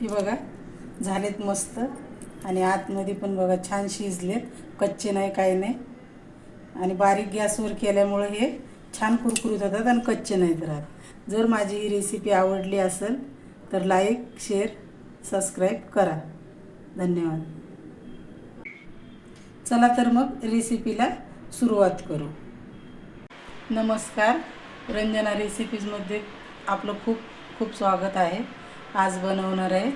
हे बघा झालेत मस्त. आणि आतमध्ये पण बघा छान शिजलेत. कच्चे नाही काही नाही. आणि बारीक गॅसवर केल्यामुळे हे छान कुरकुरीत होतात आणि कच्चे नाहीत राहत. जर माझी ही रेसिपी आवडली असेल तर लाईक शेअर सबस्क्राईब करा. धन्यवाद. चला तर मग रेसिपीला सुरुवात करू. नमस्कार. रंजना रेसिपीजमध्ये आपलं खूप खूप स्वागत आहे. आज बनवणार आहे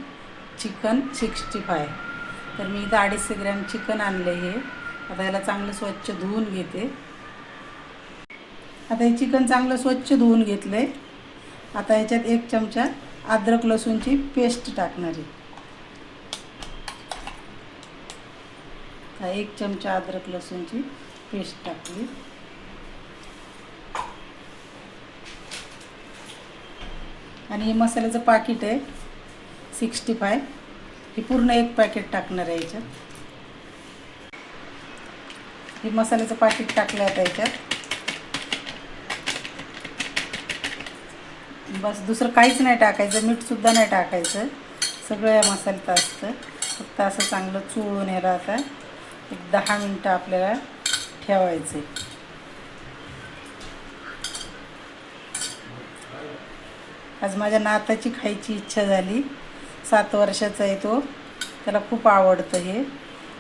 चिकन सिक्स्टी फाय. तर मी इथं अडीचशे ग्रॅम चिकन आणले हे. आता याला चांगलं स्वच्छ धुवून घेते. आता हे चिकन चांगलं स्वच्छ धुवून घेतलं आहे आता याच्यात एक चमचा अद्रक लसूणची पेस्ट टाकणार आहे. आता एक चमचा अद्रक लसूणची पेस्ट टाकली. आणि हे मसाल्याचं पाकिट आहे. Sixty five. हे पूर्ण एक पॅकेट टाकणार आहे याच्यात. हे मसाल्याचं पाकिट टाकलं आता याच्यात बस दुसरं काहीच नाही टाकायचं. मीठसुद्धा नाही टाकायचं. सगळं या मसाल्यात असतं. फक्त असं चांगलं चोळून याला आता एक दहा मिनटं आपल्याला ठेवायचं आहे. आज माझ्या नाताची खायची इच्छा झाली. सात वर्षाचा आहे तो. त्याला खूप आवडतं हे.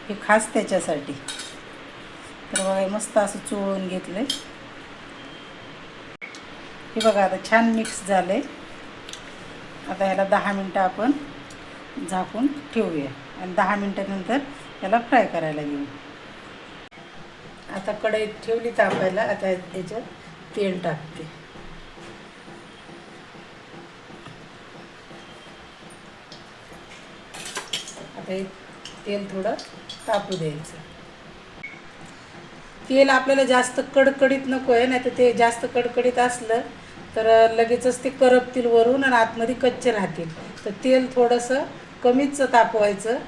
हे खास त्याच्यासाठी. तर बघा मस्त असं चोळून घेतलं आहे हे बघा आता छान मिक्स झालं आहे आता ह्याला दहा मिनटं आपण झाकून ठेवूया. आणि दहा मिनटानंतर याला फ्राय करायला घेऊ. आता कढई ठेवली तापायला. आता याच्यात तेल टाकते. हे तेल थोडं तापू द्यायचं. तेल आपल्याला जास्त कडकडीत नको आहे नाही तर ते जास्त कडकडीत असलं तर लगेचच ते करपतील वरून आणि आतमध्ये कच्चे राहतील. तर तेल थोडंसं कमीच तापवायचं.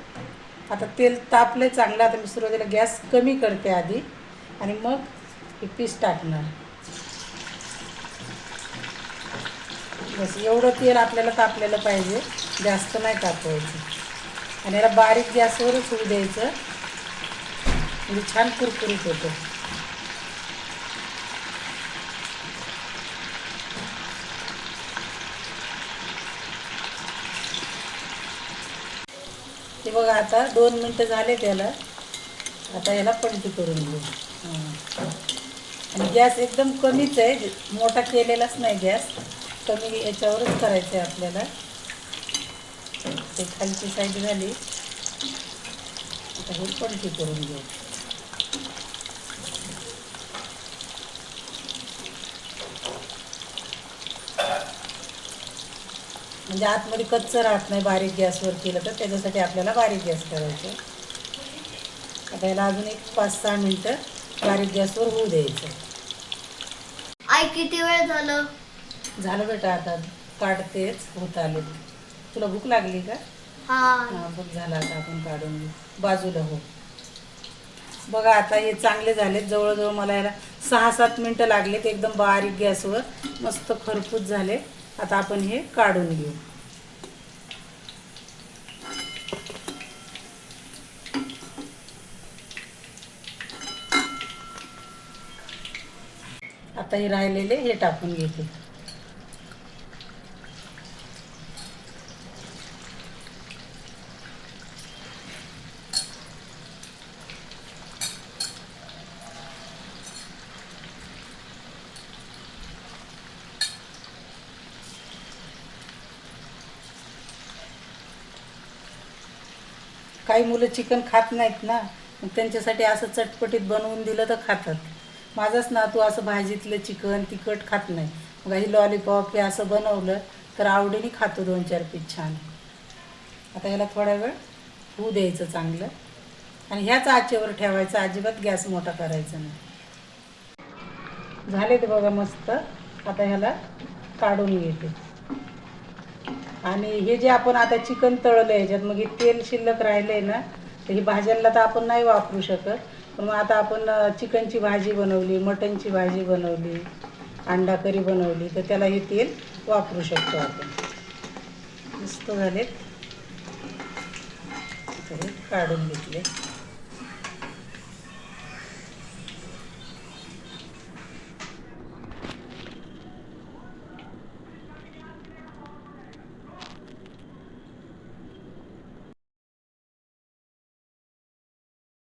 आता तेल तापलं चांगलं आता मी सुरुवातीला गॅस कमी करते आधी आणि मग हे पीस टाकणार. बस एवढं तेल आपल्याला तापलेलं पाहिजे जास्त नाही तापवायचं. आणि याला बारीक गॅसवरच होऊ द्यायचं. म्हणजे छान कुरकुरीत होतं. ते बघा आता दोन मिनटं झाले त्याला. आता याला पलटी करून घेऊ. आणि गॅस एकदम कमीच आहे. मोठा केलेलाच नाही गॅस. कमी याच्यावरच करायचं आहे आपल्याला. ते खालची साईड झाली. आता हे पलटी करून घेऊ. म्हणजे आतमध्ये कच्चं राहत नाही बारीक गॅसवर केलं तर त्याच्यासाठी आपल्याला बारीक गॅस करायचं. आता याला अजून एक पाच सहा मिनटं बारीक गॅसवर होऊ द्यायचं. आई किती वेळ झालं? झालं बेटा आता काढतेच होत आले तुला भूक लागली का? हा. हां बघ झालं आता आपण काढून घेऊ. बाजूला हो. बघा आता हे चांगले झालेत. जवळजवळ मला याला सहा सात मिनटं लागलेत. एकदम बारीक गॅसवर मस्त खरपूस झाले. आता आपण हे काढून घेऊ. आता हे राहिलेले हे टाकून घेते. काही मुलं चिकन खात नाहीत ना मग त्यांच्यासाठी असं चटपटीत बनवून दिलं तर खातात. माझाच नातू असं भाजीतलं चिकन तिखट खात नाही. मग ही लॉलीपॉप हे असं बनवलं तर आवडीने खातो दोन चार पीस छान. आता याला थोडा वेळ होऊ द्यायचं चांगलं. आणि ह्याच आचेवर ठेवायचं अजिबात गॅस मोठा करायचा नाही. झाले ते बघा मस्त. आता ह्याला काढून घेते. आणि हे जे आपण आता चिकन तळलं याच्यात मग हे तेल शिल्लक राहिलंय ना तर ही भाज्यांना तर आपण नाही वापरू शकत. पण मग आता आपण चिकनची भाजी बनवली मटनची भाजी बनवली अंडा करी बनवली तर त्याला हे तेल वापरू शकतो आपण. मस्त झाले काढून घेतले.